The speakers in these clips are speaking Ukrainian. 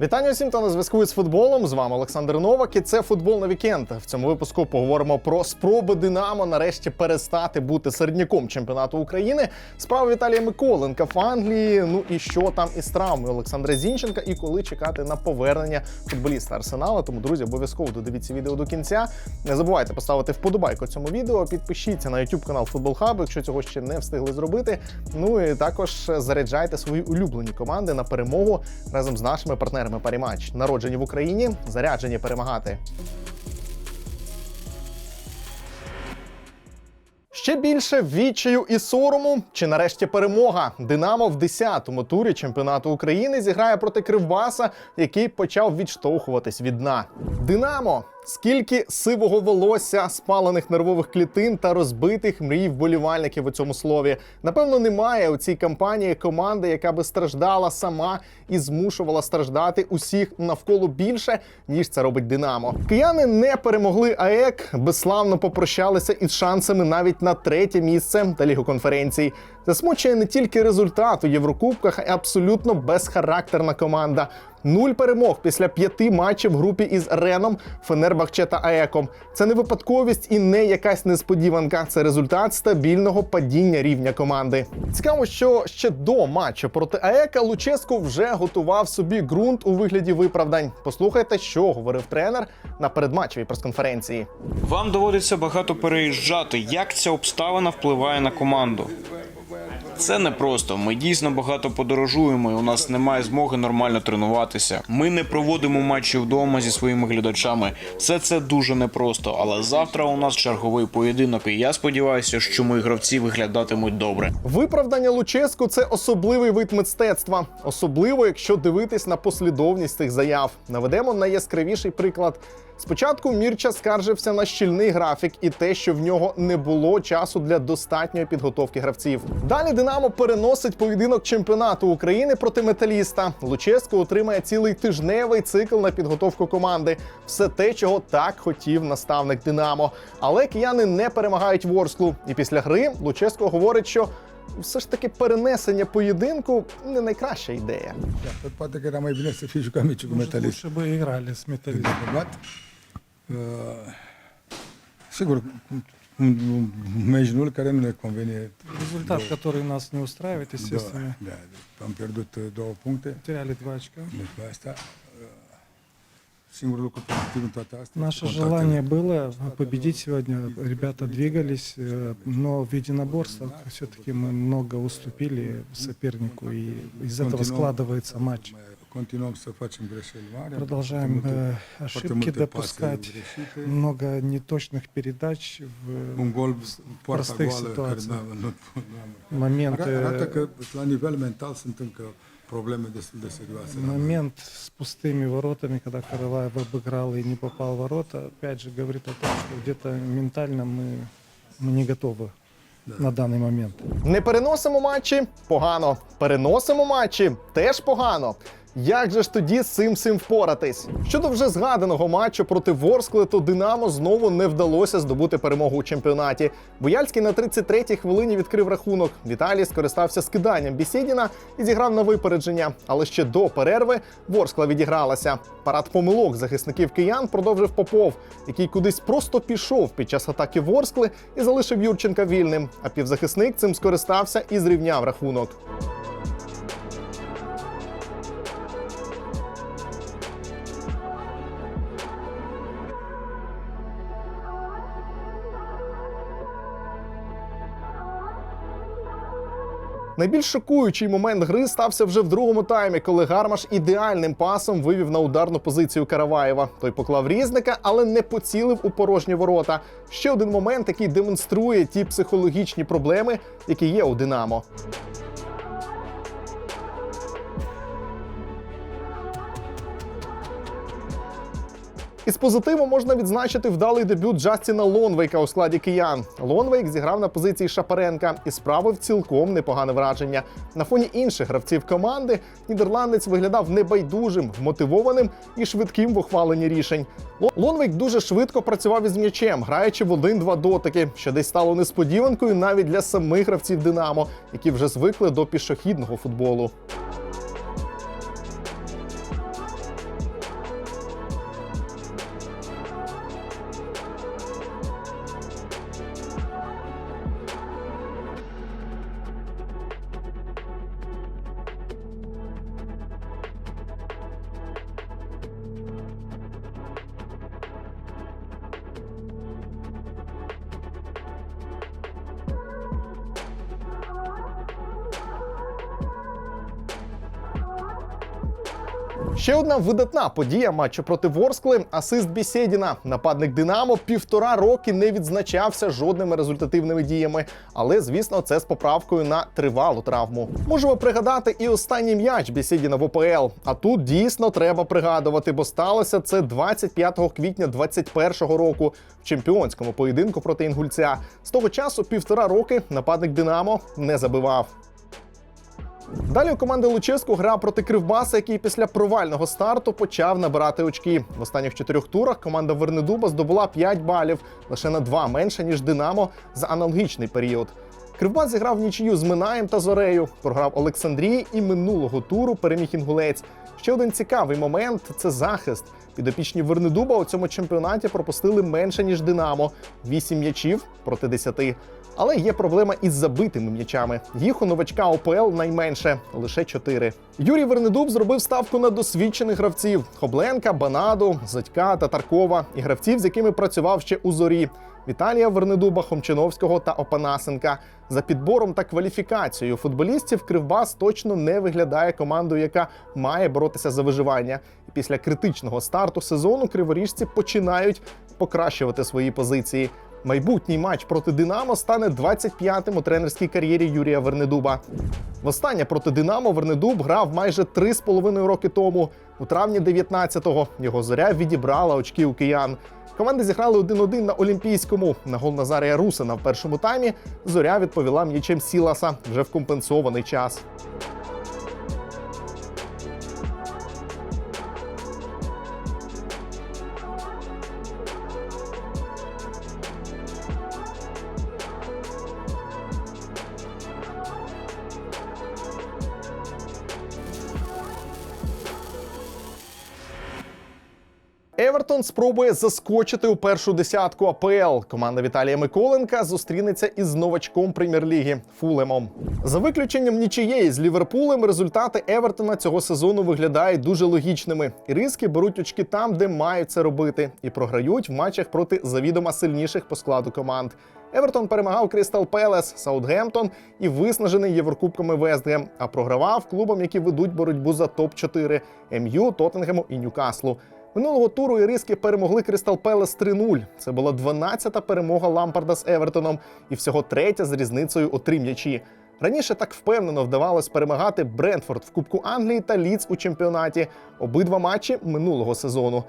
Вітання усім, хто на зв'язку із футболом. З вами Олександр Новак і це футбол на вікенд. В цьому випуску поговоримо про спроби Динамо нарешті перестати бути середняком чемпіонату України. Справа Віталія Миколенка в Англії. Ну і що там із травмою Олександра Зінченка, і коли чекати на повернення футболіста Арсенала. Тому, друзі, обов'язково додивіться відео до кінця. Не забувайте поставити вподобайку цьому відео. Підпишіться на YouTube канал Футбол Хаб, якщо цього ще не встигли зробити. Ну і також заряджайте свої улюблені команди на перемогу разом з нашими партнерами Паріматч. Народжені в Україні, заряджені перемагати. Ще більше відчаю і сорому, чи нарешті перемога. Динамо в 10-му турі чемпіонату України зіграє проти Кривбаса, який почав відштовхуватись від дна. Динамо. Скільки сивого волосся, спалених нервових клітин та розбитих мрій вболівальників у цьому слові. Напевно, немає у цій кампанії команди, яка би страждала сама і змушувала страждати усіх навколо більше, ніж це робить Динамо. Кияни не перемогли АЕК, безславно попрощалися із шансами навіть на третє місце та лігу конференцій. Засмучує не тільки результат у Єврокубках, а й абсолютно безхарактерна команда. Нуль перемог після п'яти матчів в групі із Реном, Фенербахче та АЕКом. Це не випадковість і не якась несподіванка. Це результат стабільного падіння рівня команди. Цікаво, що ще до матчу проти АЕКа Луческо вже готував собі ґрунт у вигляді виправдань. Послухайте, що говорив тренер на передматчевій прес-конференції. Вам доводиться багато переїжджати. Як ця обставина впливає на команду? Це непросто. Ми дійсно багато подорожуємо. і У нас немає змоги нормально тренуватися. Ми не проводимо матчі вдома зі своїми глядачами. Все це дуже непросто. Але завтра у нас черговий поєдинок, і я сподіваюся, що мої гравці виглядатимуть добре. Виправдання Луческу це особливий вид мистецтва, особливо якщо дивитись на послідовність цих заяв. Наведемо найяскравіший приклад. Спочатку Мірча скаржився на щільний графік і те, що в нього не було часу для достатньої підготовки гравців. Далі Динамо переносить поєдинок чемпіонату України проти металіста. Луческо отримає цілий тижневий цикл на підготовку команди. Все те, чого так хотів наставник Динамо. Але кияни не перемагають Ворсклу. І після гри Луческо говорить, що все ж таки перенесення поєдинку не найкраща ідея. Da, sigur, un, un meci nul care nu ne convine. Результат, который нас не устраивает, Da, естественно. da, am pierdut două puncte. Потеряли два очка. Pe asta. Singurul lucru pozitiv în. Наше желание было победить сегодня. Ребята двигались, э, но в единоборствах все-таки мы много уступили сопернику, и из этого складывается матч. mai Continuăm să facem greșeli mari. am Продолжаем foarte multe- э, foarte ошибки multe pase допускать, greșite. много неточных передач в Un gol, poarta простых goală, care ситуациях. n-am- nu, n-am- моменты. Arată că la nivel mental sunt încă probleme destul de serioase. Момент с пустыми воротами, когда Караваев обыграл и не попал в ворота, опять же говорит о том, что где-то ментально мы, мы не готовы на данный момент. Не переносимо матчі погано. Переносимо матчі теж погано. Як же ж тоді з цим всім впоратись? Щодо вже згаданого матчу проти Ворскли, то Динамо знову не вдалося здобути перемогу у чемпіонаті. Бояльський на 33-й хвилині відкрив рахунок. Віталій скористався скиданням Бісєдіна і зіграв на випередження. Але ще до перерви Ворскла відігралася. Парад помилок захисників киян продовжив Попов, який кудись просто пішов під час атаки Ворскли і залишив Юрченка вільним. А півзахисник цим скористався і зрівняв рахунок. Найбільш шокуючий момент гри стався вже в другому таймі, коли Гармаш ідеальним пасом вивів на ударну позицію Караваєва. Той поклав різника, але не поцілив у порожні ворота. Ще один момент, який демонструє ті психологічні проблеми, які є у Динамо. Із позитиву можна відзначити вдалий дебют Джастіна Лонвейка у складі киян. Лонвейк зіграв на позиції Шапаренка і справив цілком непогане враження. На фоні інших гравців команди нідерландець виглядав небайдужим, вмотивованим і швидким в ухваленні рішень. Ло- Лонвейк дуже швидко працював із м'ячем, граючи в один-два дотики, що десь стало несподіванкою навіть для самих гравців Динамо, які вже звикли до пішохідного футболу. Ще одна видатна подія матчу проти Ворскли асист Бісєдіна. Нападник Динамо півтора роки не відзначався жодними результативними діями. Але, звісно, це з поправкою на тривалу травму. Можемо пригадати і останній м'яч Бісєдіна в ОПЛ. А тут дійсно треба пригадувати, бо сталося це 25 квітня 2021 року в чемпіонському поєдинку проти інгульця. З того часу півтора роки нападник Динамо не забивав. Далі у команди Луческу гра проти Кривбаса, який після провального старту почав набирати очки. В останніх чотирьох турах команда Вернедуба здобула 5 балів, лише на 2 менше ніж Динамо за аналогічний період. Кривбас зіграв нічию з Минаєм та Зорею, програв Олександрії і минулого туру переміг інгулець. Ще один цікавий момент це захист. Підопічні Вернедуба у цьому чемпіонаті пропустили менше ніж Динамо 8 м'ячів проти 10. Але є проблема із забитими м'ячами. Їх у новачка ОПЛ найменше лише 4. Юрій Вернедуб зробив ставку на досвідчених гравців: Хобленка, Банаду, Задька, Татаркова і гравців, з якими працював ще у зорі. Віталія Вернедуба, Хомчиновського та Опанасенка. За підбором та кваліфікацією футболістів Кривбас точно не виглядає командою, яка має боротися за виживання. І після критичного старту сезону криворіжці починають покращувати свої позиції. Майбутній матч проти Динамо стане 25-тим у тренерській кар'єрі Юрія Вернедуба. Востаннє проти Динамо Вернедуб грав майже 3,5 роки тому. У травні 19-го його зоря відібрала очки у киян. Команди зіграли 1-1 на Олімпійському. На гол Назарія Русина в першому таймі зоря відповіла м'ячем Сіласа вже в компенсований час. Евертон спробує заскочити у першу десятку АПЛ. Команда Віталія Миколенка зустрінеться із новачком прем'єр-ліги Фулемом. За виключенням нічиєї з Ліверпулем, результати Евертона цього сезону виглядають дуже логічними. Іриски беруть очки там, де мають це робити, і програють в матчах проти завідомо сильніших по складу команд. Евертон перемагав Крістал Пелес, Саутгемптон і виснажений Єврокубками Вестгем, а програвав клубам, які ведуть боротьбу за топ-4 МЮ, Тоттенгему і Ньюкаслу. Минулого туру іриски перемогли Кристал Пелес 3-0. Це була 12-та перемога Лампарда з Евертоном і всього третя з різницею у три м'ячі. Раніше так впевнено вдавалось перемагати Брентфорд в Кубку Англії та Ліц у чемпіонаті. Обидва матчі минулого сезону.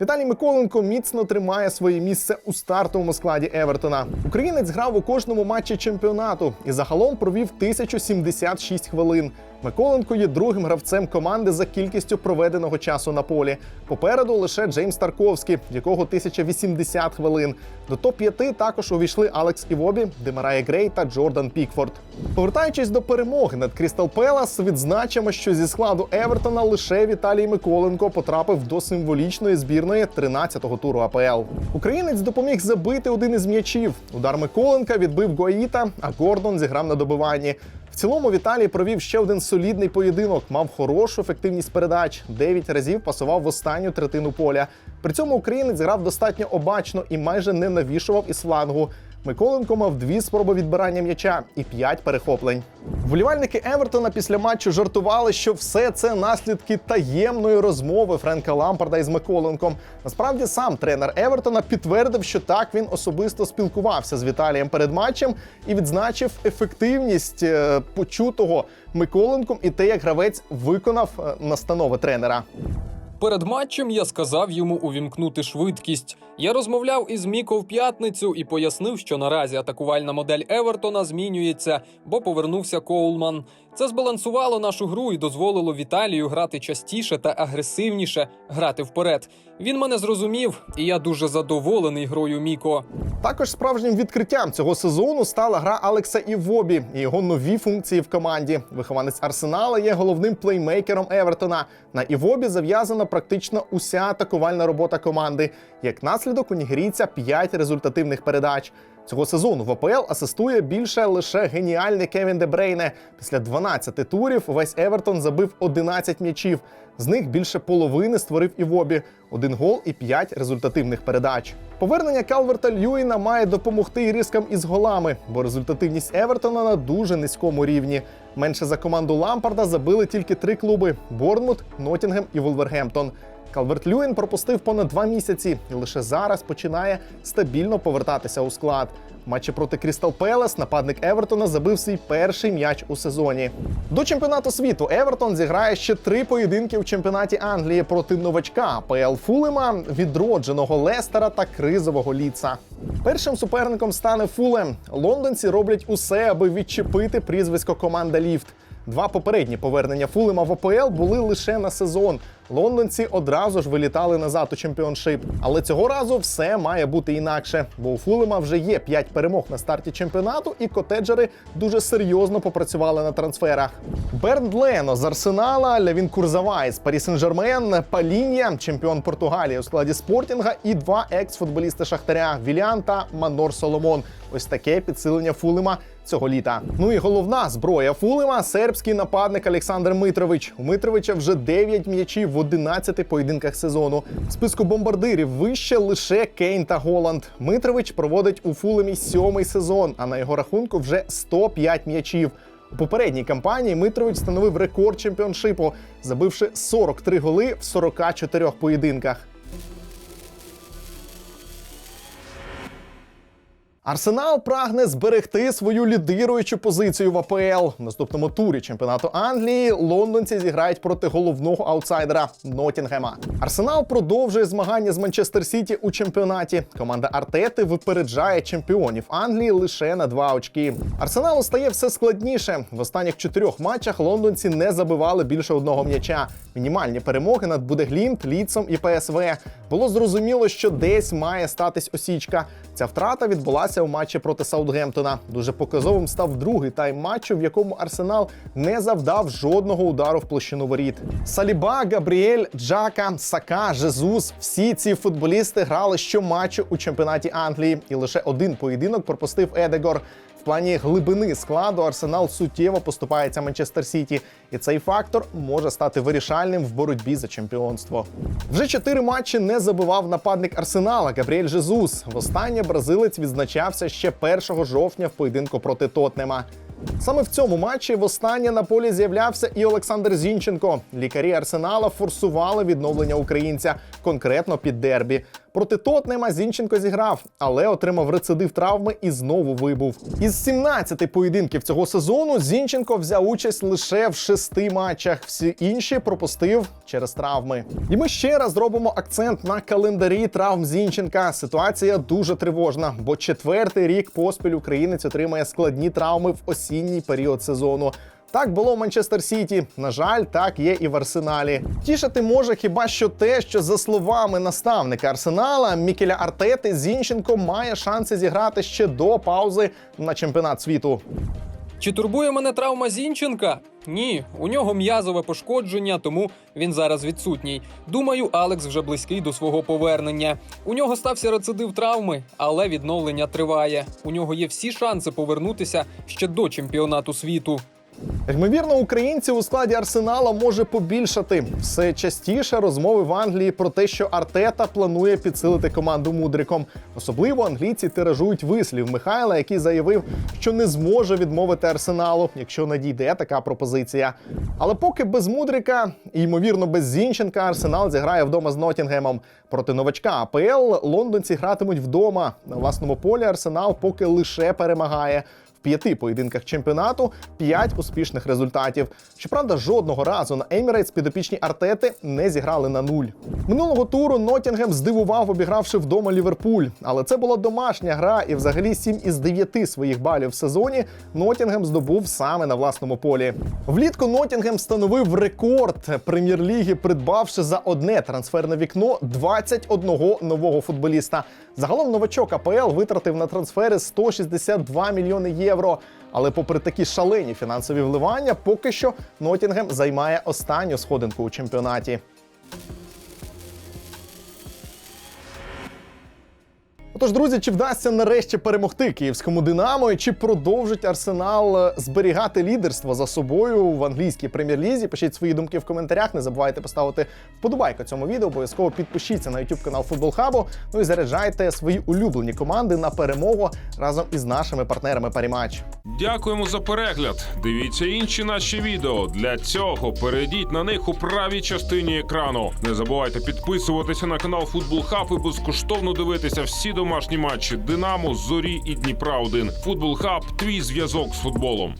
Віталій Миколенко міцно тримає своє місце у стартовому складі Евертона. Українець грав у кожному матчі чемпіонату і загалом провів 1076 хвилин. Миколенко є другим гравцем команди за кількістю проведеного часу на полі. Попереду лише Джеймс Тарковський, в якого 1080 хвилин. До топ-5 також увійшли Алекс Івобі, Демарая Грей та Джордан Пікфорд. Повертаючись до перемоги над Крістал Пелас, відзначимо, що зі складу Евертона лише Віталій Миколенко потрапив до символічної збірної 13-го туру АПЛ. Українець допоміг забити один із м'ячів. Удар Миколенка відбив Гоїта, а Гордон зіграв на добиванні. В цілому Віталій провів ще один солідний поєдинок, мав хорошу ефективність передач. Дев'ять разів пасував в останню третину поля. При цьому українець грав достатньо обачно і майже не навішував із флангу. Миколенко мав дві спроби відбирання м'яча і п'ять перехоплень. Вболівальники Евертона після матчу жартували, що все це наслідки таємної розмови Френка Лампарда із Миколенком. Насправді сам тренер Евертона підтвердив, що так він особисто спілкувався з Віталієм перед матчем і відзначив ефективність е, почутого Миколенком і те, як гравець виконав е, настанови тренера. Перед матчем я сказав йому увімкнути швидкість. Я розмовляв із Міко в п'ятницю і пояснив, що наразі атакувальна модель Евертона змінюється, бо повернувся Коулман. Це збалансувало нашу гру і дозволило Віталію грати частіше та агресивніше, грати вперед. Він мене зрозумів, і я дуже задоволений грою Міко. Також справжнім відкриттям цього сезону стала гра Алекса Івобі і його нові функції в команді. Вихованець Арсенала є головним плеймейкером Евертона. На Івобі зав'язана практично уся атакувальна робота команди. Як наслідок у нігерійця 5 результативних передач. Цього сезону в АПЛ асистує більше лише геніальний Кевін Дебрейне. Після 12 турів весь Евертон забив 11 м'ячів. З них більше половини створив Івобі. Один гол і 5 результативних передач. Повернення Калверта Льюіна має допомогти ірискам із голами, бо результативність Евертона на дуже низькому рівні. Менше за команду Лампарда забили тільки три клуби: Борнмут, Ноттінгем і Вулвергемптон. Калверт Льюін пропустив понад два місяці і лише зараз починає стабільно повертатися у склад. В матчі проти Крістал Пелес нападник Евертона забив свій перший м'яч у сезоні. До чемпіонату світу Евертон зіграє ще три поєдинки у чемпіонаті Англії проти новачка ПЛ Фулема, відродженого Лестера та кризового Ліца. Першим суперником стане Фулем. Лондонці роблять усе, аби відчепити прізвисько команда Ліфт. Два попередні повернення Фулема в ОПЛ були лише на сезон. Лондонці одразу ж вилітали назад у чемпіоншип. Але цього разу все має бути інакше, бо у Фулема вже є 5 перемог на старті чемпіонату, і котеджери дуже серйозно попрацювали на трансферах. Бернд Лено з Арсенала, Левін Курзавай з Парі Сен-Жермен, Палінія, чемпіон Португалії у складі Спортінга, і два екс-футболісти Шахтаря Віліан та Манор Соломон. Ось таке підсилення Фулема цього літа. Ну і головна зброя Фулема сербський нападник Олександр Митрович. У Митровича вже 9 м'ячів в 11 поєдинках сезону. В списку бомбардирів вище лише Кейн та Голанд. Митрович проводить у Фулемі сьомий сезон, а на його рахунку вже 105 м'ячів. У попередній кампанії Митрович встановив рекорд чемпіоншипу, забивши 43 голи в 44 поєдинках. Арсенал прагне зберегти свою лідируючу позицію в АПЛ. В наступному турі чемпіонату Англії лондонці зіграють проти головного аутсайдера Ноттінгема. Арсенал продовжує змагання з Манчестер Сіті у чемпіонаті. Команда Артети випереджає чемпіонів Англії лише на два очки. Арсеналу стає все складніше. В останніх чотирьох матчах лондонці не забивали більше одного м'яча. Мінімальні перемоги над Будеглімт, Ліцом і ПСВ. Було зрозуміло, що десь має статись осічка. Ця втрата відбулася у матчі проти Саутгемптона. Дуже показовим став другий тайм матчу, в якому Арсенал не завдав жодного удару в площину воріт. Саліба, Габріель, Джака, Сака, Жезус всі ці футболісти грали щоматчу у чемпіонаті Англії, і лише один поєдинок пропустив Едегор. Плані глибини складу Арсенал суттєво поступається Манчестер Сіті, і цей фактор може стати вирішальним в боротьбі за чемпіонство. Вже чотири матчі не забивав нападник Арсенала Габріель Жезус. Востаннє бразилець відзначався ще 1 жовтня в поєдинку проти Тотнема. Саме в цьому матчі востаннє на полі з'являвся і Олександр Зінченко. Лікарі Арсенала форсували відновлення українця, конкретно під дербі. Проти Тотнема Зінченко зіграв, але отримав рецидив травми і знову вибув. Із 17 поєдинків цього сезону Зінченко взяв участь лише в шести матчах. Всі інші пропустив через травми. І ми ще раз зробимо акцент на календарі травм Зінченка. Ситуація дуже тривожна, бо четвертий рік поспіль українець отримає складні травми в осінній період сезону. Так було в Манчестер Сіті. На жаль, так є і в Арсеналі. Тішити може хіба що те, що за словами наставника Арсенала Мікеля Артети Зінченко має шанси зіграти ще до паузи на чемпіонат світу. Чи турбує мене травма Зінченка? Ні, у нього м'язове пошкодження, тому він зараз відсутній. Думаю, Алекс вже близький до свого повернення. У нього стався рецидив травми, але відновлення триває. У нього є всі шанси повернутися ще до чемпіонату світу. Ймовірно, українців у складі арсенала може побільшати. Все частіше розмови в Англії про те, що Артета планує підсилити команду мудриком. Особливо англійці тиражують вислів Михайла, який заявив, що не зможе відмовити арсеналу, якщо надійде така пропозиція. Але поки без мудрика і ймовірно без Зінченка арсенал зіграє вдома з Ноттінгемом. Проти новачка АПЛ лондонці гратимуть вдома. На власному полі арсенал поки лише перемагає. П'яти поєдинках чемпіонату п'ять успішних результатів. Щоправда, жодного разу на Емірейтс підопічні Артети не зіграли на нуль. Минулого туру Ноттінгем здивував, обігравши вдома Ліверпуль. Але це була домашня гра, і взагалі 7 із 9 своїх балів в сезоні Ноттінгем здобув саме на власному полі. Влітку Ноттінгем встановив рекорд прем'єр-ліги, придбавши за одне трансферне вікно 21 нового футболіста. Загалом новачок АПЛ витратив на трансфери 162 мільйони євро. Але попри такі шалені фінансові вливання, поки що Ноттінгем займає останню сходинку у чемпіонаті. Отож, друзі, чи вдасться нарешті перемогти київському Динамо, і чи продовжить Арсенал е, зберігати лідерство за собою в англійській прем'єр-лізі? Пишіть свої думки в коментарях. Не забувайте поставити вподобайку цьому відео. Обов'язково підпишіться на YouTube канал Футбол Хабу. Ну і заряджайте свої улюблені команди на перемогу разом із нашими партнерами Паріматч. Дякуємо за перегляд. Дивіться інші наші відео. Для цього перейдіть на них у правій частині екрану. Не забувайте підписуватися на канал Футбол Хаб і безкоштовно дивитися всі домашні матчі Динамо, Зорі і Дніпра 1 Футбол Хаб твій зв'язок з футболом.